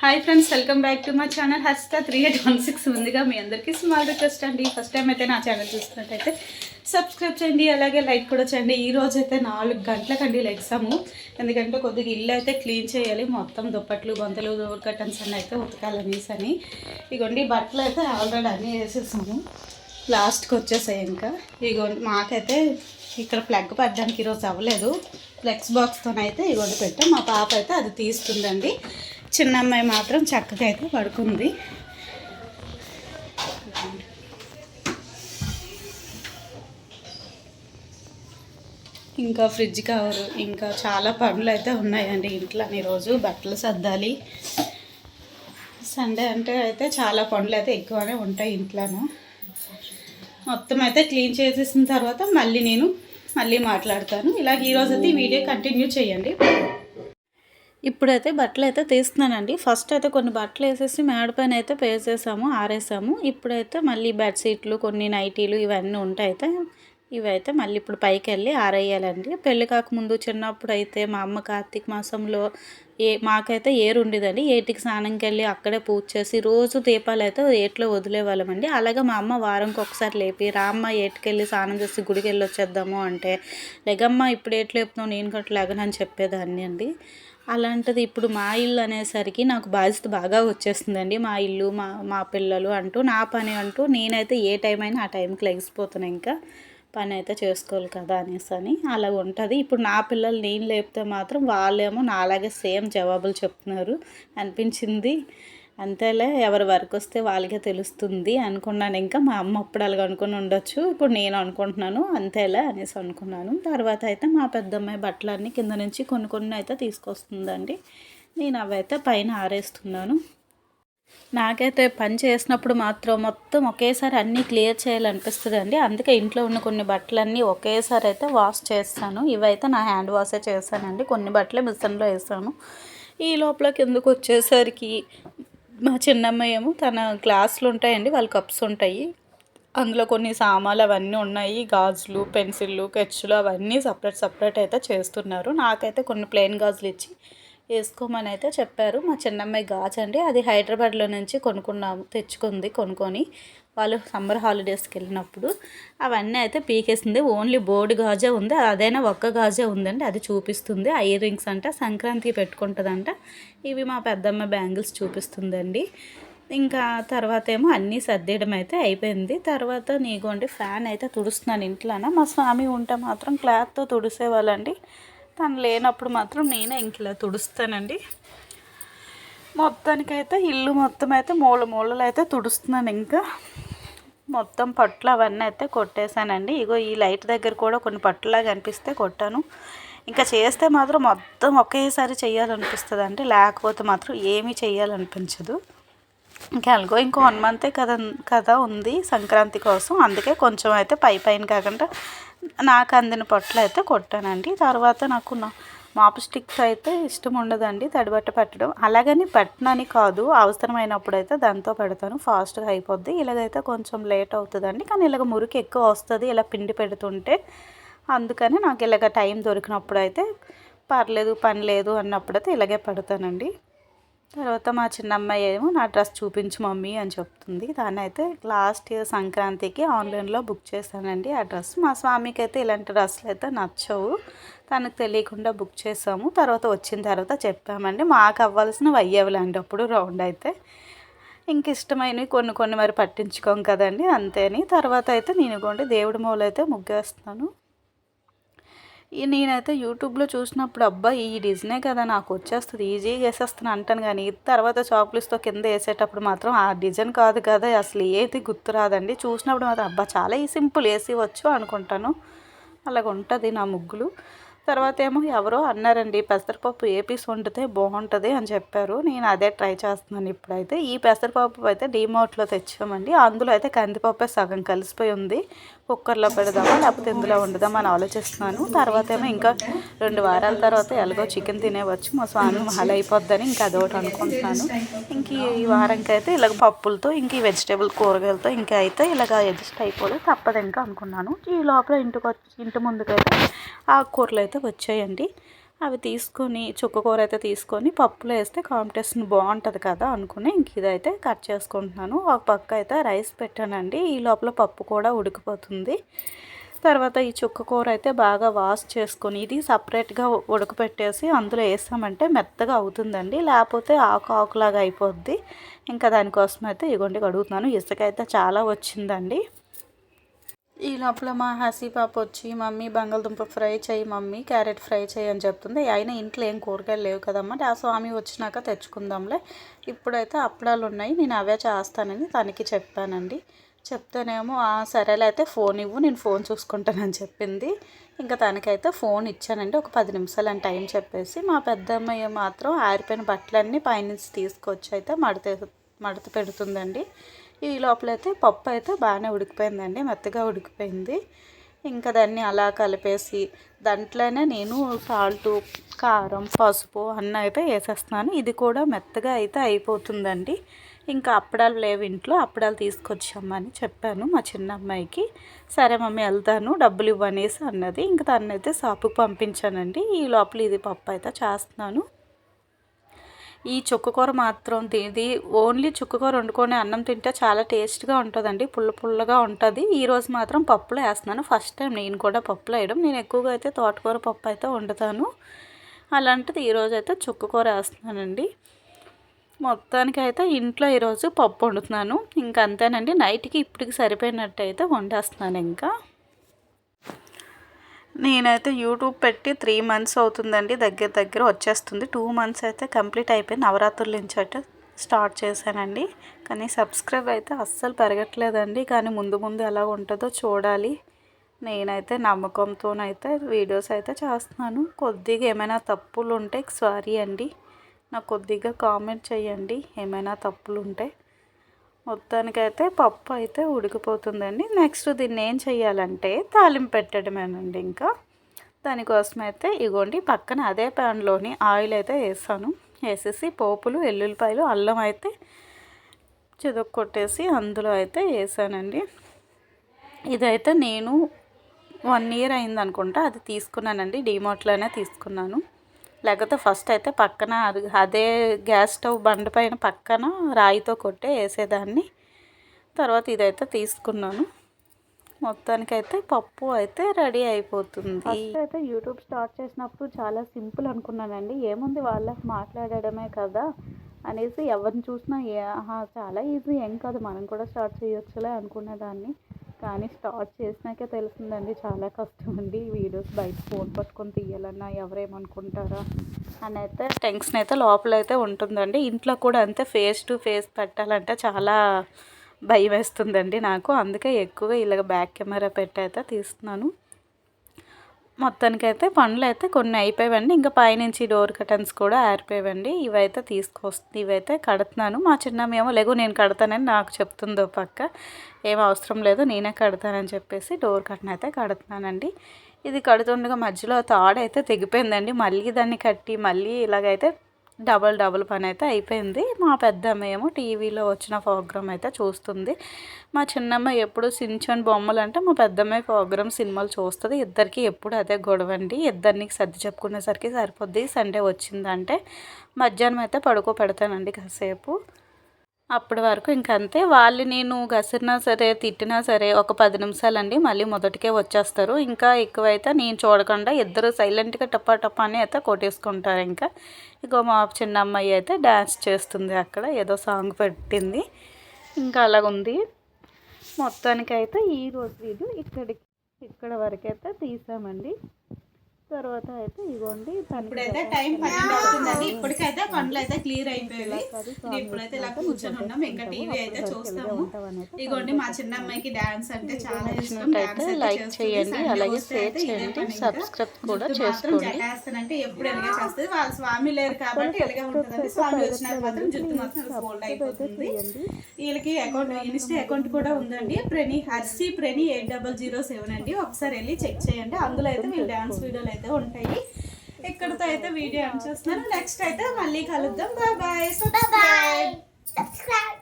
Hi friends welcome back to my channel Hasta three eight one six ముందుగా మీ అందరికీ small request అండి. First time అయితే నా ఛానల్ చూస్తున్నట్టయితే సబ్స్క్రైబ్ చేయండి అలాగే లైక్ కూడా చేయండి. ఈ రోజు అయితే నాలుగు గంటలకండి లెగ్సాము ఎందుకంటే కొద్దిగా ఇల్లు అయితే క్లీన్ చేయాలి. మొత్తం దుప్పట్లు గొంతలు కర్టన్స్ అన్నీ అయితే ఉతకాలనేసి అని ఇగోండి బట్టలు అయితే ఆల్రెడీ అన్నీ వేసేసాము. లాస్ట్కి వచ్చేసాయి ఇంకా. ఇగోండి మాకైతే ఇక్కడ ప్లగ్ పడ్డానికి ఈరోజు అవ్వలేదు. ఫ్లెక్స్ బాక్స్తో అయితే ఇగోండి పెట్టాం. మా పాప అయితే అది తీస్తుందండి. చిన్న అమ్మాయి మాత్రం చక్కగా అయితే పడుకుంది. ఇంకా ఫ్రిడ్జ్ కవరు ఇంకా చాలా పనులు అయితే ఉన్నాయండి ఇంట్లో ఈరోజు. బట్టలు సర్దాలి. సండే అంటే అయితే చాలా పనులు అయితే ఎక్కువనే ఉంటాయి ఇంట్లోనూ. మొత్తం అయితే క్లీన్ చేసేసిన తర్వాత మళ్ళీ నేను మళ్ళీ మాట్లాడతాను. ఇలాగ ఈరోజు అయితే ఈ వీడియో కంటిన్యూ చేయండి. ఇప్పుడైతే బట్టలు అయితే తీస్తున్నానండి. ఫస్ట్ అయితే కొన్ని బట్టలు వేసేసి మేడ పైన అయితే వేసేసాము ఆరేసాము. ఇప్పుడైతే మళ్ళీ బెడ్షీట్లు కొన్ని నైటీలు ఇవన్నీ ఉంటాయి అయితే ఇవైతే మళ్ళీ ఇప్పుడు పైకి వెళ్ళి ఆరేయాలండి. పెళ్ళి కాకముందు చిన్నప్పుడు అయితే మా అమ్మ కార్తీక మాసంలో ఏ మాకైతే ఏరు ఉండేదండి. ఏటికి స్నానంకి వెళ్ళి అక్కడే పూజ చేసి రోజు దీపాలు అయితే ఏట్లో వదిలేవాళ్ళమండి. అలాగే మా అమ్మ వారంకి ఒకసారి లేపి రామ్మ ఏటికెళ్ళి స్నానం చేసి గుడికి వెళ్ళి వచ్చేద్దాము అంటే లేగమ్మ ఇప్పుడు ఏట్లు లేపుతున్నావు? నేను గట్ల అని చెప్పేదాన్ని అండి. అలాంటిది ఇప్పుడు మా ఇల్లు అనేసరికి నాకు బాధ్యత బాగా వచ్చేస్తుందండి. మా ఇల్లు మా మా పిల్లలు అంటూ నా పని అంటూ నేనైతే ఏ టైం అయినా ఆ టైంకి లెగిసిపోతాను ఇంకా. పని అయితే చేసుకోవాలి కదా అనేసి అని అలా ఉంటుంది. ఇప్పుడు నా పిల్లలు నేను లేపితే మాత్రం వాళ్ళేమో నాలాగే సేమ్ జవాబులు చెప్తున్నారు. అనిపించింది. అంతేలే ఎవరి వర్క్ వస్తే వాళ్ళకే తెలుస్తుంది అనుకున్నాను. ఇంకా మా అమ్మ అప్పుడు అలాగ అనుకుని ఉండొచ్చు. ఇప్పుడు నేను అనుకుంటున్నాను అంతేలే అనేసి అనుకున్నాను. తర్వాత అయితే మా పెద్దమ్మాయి బట్టలన్నీ కింద నుంచి కొన్ని కొన్ని అయితే తీసుకొస్తుందండి. నేను అవైతే పైన ఆరేస్తున్నాను. నాకైతే పని చేసినప్పుడు మాత్రం మొత్తం ఒకేసారి అన్నీ క్లియర్ చేయాలనిపిస్తుంది అండి అందుకే ఇంట్లో ఉన్న కొన్ని బట్టలన్నీ ఒకేసారి అయితే వాష్ చేస్తాను. ఇవైతే నా హ్యాండ్ వాషే చేస్తానండి. కొన్ని బట్టలే మిషన్లో వేసాను. ఈ లోపల కిందకు వచ్చేసరికి మా చిన్నమ్మాయి ఏమో తన గ్లాసులు ఉంటాయండి వాళ్ళ కప్స్ ఉంటాయి. అందులో కొన్ని సామాన్లు అవన్నీ ఉన్నాయి గాజులు పెన్సిళ్ళు కెచ్చులు అవన్నీ సపరేట్ సపరేట్ అయితే చేస్తున్నారు. నాకైతే కొన్ని ప్లెయిన్ గాజులు ఇచ్చి వేసుకోమని అయితే చెప్పారు. మా చిన్నమ్మాయి గాజు అండి అది హైదరాబాద్లో నుంచి కొనుక్కున్నాము తెచ్చుకుంది కొనుక్కొని వాళ్ళు సమ్మర్ హాలిడేస్కి వెళ్ళినప్పుడు అవన్నీ అయితే పీకేసింది. ఓన్లీ బోర్డు గాజే ఉంది. అదైనా ఒక్క గాజే ఉందండి. అది చూపిస్తుంది. ఆ ఇయర్ రింగ్స్ అంట సంక్రాంతికి పెట్టుకుంటుందంట. ఇవి మా పెద్దమ్మ బ్యాంగిల్స్ చూపిస్తుందండి. ఇంకా తర్వాత ఏమో అన్నీ సర్దేయడం అయితే అయిపోయింది. తర్వాత నీకోండి ఫ్యాన్ అయితే తుడుస్తున్నాను ఇంట్లోన. మా స్వామి ఉంటే మాత్రం క్లాత్తో తుడిసేవాళ్ళండి. తను లేనప్పుడు మాత్రం నేనే ఇంక ఇలా తుడుస్తానండి. మొత్తానికైతే ఇల్లు మొత్తం అయితే మూల మూలలు అయితే తుడుస్తున్నాను ఇంకా. మొత్తం పట్లు అవన్నీ అయితే కొట్టేశానండి. ఇగో ఈ లైట్ దగ్గర కూడా కొన్ని పట్టులాగా అనిపిస్తే కొట్టాను. ఇంకా చేస్తే మాత్రం మొత్తం ఒకేసారి చేయాలనిపిస్తుంది అంటే లేకపోతే మాత్రం ఏమీ చేయాలనిపించదు ఇంకా అలాగో ఇంకో వన్ మంతే కదా కదా ఉంది సంక్రాంతి కోసం. అందుకే కొంచెం అయితే పై పైన కాకుండా నాకు అందిన పట్లు అయితే కొట్టానండి. తర్వాత నాకు నా మాప్ స్టిక్స్ అయితే ఇష్టం ఉండదండి తడిబట్ట పెట్టడం. అలాగని పెట్టనని కాదు అవసరమైనప్పుడు అయితే దాంతో పెడతాను. ఫాస్ట్గా అయిపోద్ది. ఇలాగైతే కొంచెం లేట్ అవుతుందండి. కానీ ఇలాగ మురికి ఎక్కువ వస్తుంది ఇలా పిండి పెడుతుంటే. అందుకని నాకు ఇలాగ టైం దొరికినప్పుడు అయితే పర్లేదు పని లేదు అన్నప్పుడైతే ఇలాగే పెడతానండి. తర్వాత మా చిన్న అమ్మాయి ఏమో నా డ్రెస్ చూపించు మమ్మీ అని చెప్తుంది. దాన్ని అయితే లాస్ట్ ఇయర్ సంక్రాంతికి ఆన్లైన్లో బుక్ చేశానండి ఆ డ్రెస్. మా స్వామికి అయితే ఇలాంటి డ్రెస్సులు అయితే నచ్చవు. తనకు తెలియకుండా బుక్ చేసాము. తర్వాత వచ్చిన తర్వాత చెప్పామండి మాకు అవ్వాల్సినవి అయ్యేవిలాంటి అప్పుడు రౌండ్ అయితే. ఇంక ఇష్టమైనవి కొన్ని కొన్ని మరి పట్టించుకోం కదండి అంతేని తర్వాత అయితే నేను కొండి దేవుడి మూలైతే ముగ్గేస్తాను నేనైతే యూట్యూబ్లో చూసినప్పుడు అబ్బా ఈ డిజైనే కదా నాకు వచ్చేస్తుంది ఈజీగా వేసేస్తాను అంటాను కానీ తర్వాత చాక్లెట్స్తో కింద వేసేటప్పుడు మాత్రం ఆ డిజైన్ కాదు కదా అసలు ఏది గుర్తు రాదండి. చూసినప్పుడు మాత్రం అబ్బా చాలా ఈ సింపుల్ వేసి వచ్చు అనుకుంటాను. అలాగ ఉంటుంది నా ముగ్గులు. తర్వాత ఏమో ఎవరో అన్నారండి పెసరపప్పు ఏ పీస్ వండితే బాగుంటుంది అని చెప్పారు. నేను అదే ట్రై చేస్తున్నాను ఇప్పుడైతే. ఈ పెసరపప్పు అయితే డీమార్ట్లో తెచ్చామండి. అందులో అయితే కందిపప్పే సగం కలిసిపోయి ఉంది. కుక్కర్లో పెడదామా లేకపోతే ఇందులో వండుదామని ఆలోచిస్తున్నాను. తర్వాత ఏమో ఇంకా రెండు వారాల తర్వాత ఎలాగో చికెన్ తినేవచ్చు మా స్వామి మహల్ అయిపోద్దని ఇంకా అదొకటి అనుకుంటున్నాను. ఇంక ఈ వారంకి అయితే ఇలాగ పప్పులతో ఇంక ఈ వెజిటేబుల్ కూరగాయలతో ఇంకా అయితే ఇలాగ అడ్జస్ట్ అయిపోలేదు తప్పదు ఇంకా అనుకున్నాను. ఈ లోపల ఇంటికి వచ్చి ఇంటి ముందుకైతే కూరలు అయితే వచ్చాయండి. అవి తీసుకొని చుక్కకూర అయితే తీసుకొని పప్పులో వేస్తే కాంపిటేషన్ బాగుంటుంది కదా అనుకుని ఇంక ఇదైతే కట్ చేసుకుంటున్నాను. ఒక పక్క అయితే రైస్ పెట్టానండి. ఈ లోపల పప్పు కూడా ఉడికిపోతుంది. తర్వాత ఈ చుక్కకూర అయితే బాగా వాష్ చేసుకొని ఇది సపరేట్గా ఉడకపెట్టేసి అందులో వేసామంటే మెత్తగా అవుతుందండి. లేకపోతే ఆకు ఆకులాగా అయిపోద్ది. ఇంకా దానికోసం అయితే ఇగోండి కడుగుతున్నాను. ఇసుక అయితే చాలా వచ్చిందండి. ఈ లోపల మా హసీ పాప వచ్చి మమ్మీ బంగాళదుంప ఫ్రై చేయి మమ్మీ క్యారెట్ ఫ్రై చేయి అని చెప్తుంది. అయినా ఇంట్లో ఏం కూరగాయలు లేవు కదమ్మా. ఆ స్వామి వచ్చినాక తెచ్చుకుందాంలే. ఇప్పుడైతే అప్పడాలు ఉన్నాయి. నేను అవే చేస్తానని తనకి చెప్పానండి. చెప్తేనేమో సరేలే అయితే ఫోన్ ఇవ్వు. నేను ఫోన్ చూసుకుంటానని చెప్పింది. ఇంకా తనకైతే ఫోన్ ఇచ్చానండి. ఒక పది నిమిషాలు అని టైం చెప్పేసి మా పెద్దమ్మయ్య మాత్రం ఆరిపోయిన బట్టలన్నీ పైనుంచి తీసుకొచ్చి అయితే మడత మడత పెడుతుందండి. ఈ లోపలైతే పప్పు అయితే బాగానే ఉడికిపోయిందండి మెత్తగా ఉడికిపోయింది. ఇంకా దాన్ని అలా కలిపేసి దాంట్లోనే నేను సాల్టు కారం పసుపు అన్న అయితే వేసేస్తున్నాను. ఇది కూడా మెత్తగా అయితే అయిపోతుందండి. ఇంకా అప్పడాలు లేవు ఇంట్లో అప్పడాలు తీసుకొచ్చామని చెప్పాను మా చిన్న అమ్మాయికి సరే మమ్మీ వెళ్తాను డబ్బులు ఇవ్వనేసి అన్నది. ఇంకా తనైతే షాపుకి పంపించానండి. ఈ లోపల ఇది పప్పు అయితే చేస్తున్నాను. ఈ చుక్కకూర మాత్రం ఇది ఓన్లీ చుక్కకూర వండుకొని అన్నం తింటే చాలా టేస్ట్గా ఉంటుందండి. పుల్ల పుల్లగా ఉంటుంది. ఈరోజు మాత్రం పప్పులో వేస్తున్నాను. ఫస్ట్ టైం నేను కూడా పప్పులో వేయడం. నేను ఎక్కువగా అయితే తోటకూర పప్పు అయితే వండుతాను. అలాంటిది ఈరోజు అయితే చుక్కకూర వేస్తున్నానండి. మొత్తానికి అయితే ఇంట్లో ఈరోజు పప్పు వండుతున్నాను. ఇంకా అంతేనండి. నైట్కి ఇప్పటికి సరిపోయినట్టు అయితే వండేస్తున్నాను ఇంకా. నేనైతే యూట్యూబ్ పెట్టి త్రీ మంత్స్ అవుతుందండి దగ్గర దగ్గర వచ్చేస్తుంది. టూ మంత్స్ అయితే కంప్లీట్ అయిపోయి నవరాత్రుల నుంచి అయితే స్టార్ట్ చేశానండి. కానీ సబ్స్క్రైబ్ అయితే అస్సలు పెరగట్లేదండి. కానీ ముందు ముందు ఎలా ఉంటుందో చూడాలి. నేనైతే నమ్మకంతోనైతే వీడియోస్ అయితే చేస్తున్నాను. కొద్దిగా ఏమైనా తప్పులు ఉంటే సారీ అండి. నాకు కొద్దిగా కామెంట్ చేయండి. ఏమైనా తప్పులు ఉంటే మొత్తానికైతే పప్పు అయితే ఉడికిపోతుందండి. నెక్స్ట్ దీన్ని ఏం చేయాలంటే తాలింపు పెట్టడమేనండి ఇంకా. దానికోసం అయితే ఇగోండి పక్కన అదే ప్యాన్లోని ఆయిల్ అయితే వేసాను వేసేసి పోపులు ఎల్లుల్లిపాయలు అల్లం అయితే కొట్టేసి అందులో అయితే వేసానండి. ఇదైతే నేను వన్ ఇయర్ అయింది అనుకుంటా అది తీసుకున్నానండి డిమార్ట్లోనే తీసుకున్నాను. లేకపోతే ఫస్ట్ అయితే పక్కన అదే గ్యాస్ స్టవ్ బండ పైన పక్కన రాయితో కొట్టే వేసేదాన్ని. తర్వాత ఇదైతే తీసుకున్నాను. మొత్తానికైతే పప్పు అయితే రెడీ అయిపోతుంది. అయితే యూట్యూబ్ స్టార్ట్ చేసినప్పుడు చాలా సింపుల్ అనుకున్నానండి. ఏముంది వాళ్ళకి మాట్లాడడమే కదా అనేసి ఎవరిని చూసినా చాలా ఈజీ ఏం కాదు మనం కూడా స్టార్ట్ చేయొచ్చులే అనుకునేదాన్ని. కానీ స్టార్ట్ చేసినాకే తెలిసిందండి చాలా కష్టం అండి వీడియోస్ బయట ఫోన్ పట్టుకొని తీయాలన్నా ఎవరేమనుకుంటారా అని అయితే టెన్షన్ అయితే లోపల అయితే ఉంటుందండి. ఇంట్లో కూడా అంతే ఫేస్ టు ఫేస్ పెట్టాలంటే చాలా భయం వేస్తుందండి నాకు. అందుకే ఎక్కువగా ఇలాగ బ్యాక్ కెమెరా పెట్టి అయితే తీస్తున్నాను. మొత్తానికైతే పనులు అయితే కొన్ని అయిపోయావండి ఇంకా పైనుంచి డోర్ కటన్స్ కూడా ఆరిపోయావండి ఇవైతే తీసుకొస్తుంది ఇవైతే కడుతున్నాను. మా చిన్నమేమో లేగు నేను కడతానని నాకు చెప్తుందో పక్క. ఏం అవసరం లేదు నేనే కడతానని చెప్పేసి డోర్ కట్టన్ అయితే కడుతున్నానండి. ఇది కడుతుండగా మధ్యలో తాడైతే తెగిపోయిందండి. మళ్ళీ దాన్ని కట్టి మళ్ళీ ఇలాగైతే డబల్ డబుల్ పని అయితే అయిపోయింది. మా పెద్దమ్మ ఏమో టీవీలో వచ్చిన ప్రోగ్రామ్ అయితే చూస్తుంది. మా చిన్నమ్మ ఎప్పుడు సించన్ బొమ్మలు అంటే మా పెద్దమ్మ ప్రోగ్రామ్ సినిమాలు చూస్తుంది. ఇద్దరికి ఎప్పుడు అదే గొడవ అండి. ఇద్దరిని సర్ది చెప్పుకునేసరికి సరిపోద్ది. సండే వచ్చిందంటే మధ్యాహ్నం అయితే పడుకో పెడతానండి కాసేపు. అప్పటి వరకు ఇంకంతే వాళ్ళు నేను గసిరినా సరే తిట్టినా సరే ఒక పది నిమిషాలండి మళ్ళీ మొదటికే వచ్చేస్తారు. ఇంకా ఎక్కువైతే నేను చూడకుండా ఇద్దరు సైలెంట్గా టప్పా టప్పా అని అయితే కొట్టేసుకుంటారు ఇంకా. ఇంకో మా చిన్న అమ్మాయి అయితే డ్యాన్స్ చేస్తుంది అక్కడ ఏదో సాంగ్ పెట్టింది. ఇంకా అలాగుంది. మొత్తానికి అయితే ఈరోజు వీడియో ఇక్కడికి ఇక్కడ వరకైతే తీసామండి. తర్వాత అయితే ఇవ్వండి ఇప్పుడైతే టైం పన్నెండు అవుతుందండి. ఇప్పటికైతే పనులు అయితే క్లియర్ అయిపోయాయి. ఇప్పుడైతే ఇలా కూర్చొని ఉన్నాం. ఇంకా టీవీ అయితే చూస్తాము. ఇగోండి మా చిన్న అమ్మాయికి డాన్స్ అంటే చాలా ఇష్టం. డాన్స్ లైక్ చేయండి. అలాగే షేర్ చేయండి. సబ్స్క్రైబ్ కూడా చేసుకోండి. అంటే ఎప్పుడు ఎలాగే చేస్తుంది వాళ్ళ స్వామి లేరు కాబట్టి ఎలాగే ఉంటుందండి. స్వామి వచ్చినాక మాత్రం జుట్టు మాత్రం ఫోల్డ్ అయిపోతుంది. వీళ్ళకి అకౌంట్ ఇన్స్టా అకౌంట్ కూడా ఉందండి. ప్రెని హర్సి ప్రెని ఎయిట్ డబల్ జీరో సెవెన్ అండి. ఒకసారి వెళ్ళి చెక్ చేయండి. అందులో అయితే వీళ్ళు డాన్స్ వీడియోలు అయితే ఉంటాయి. ఇక్కడతో అయితే వీడియో ఆన్ చేస్తున్నాను. నెక్స్ట్ అయితే మళ్ళీ కలుద్దాం. Bye bye subscribe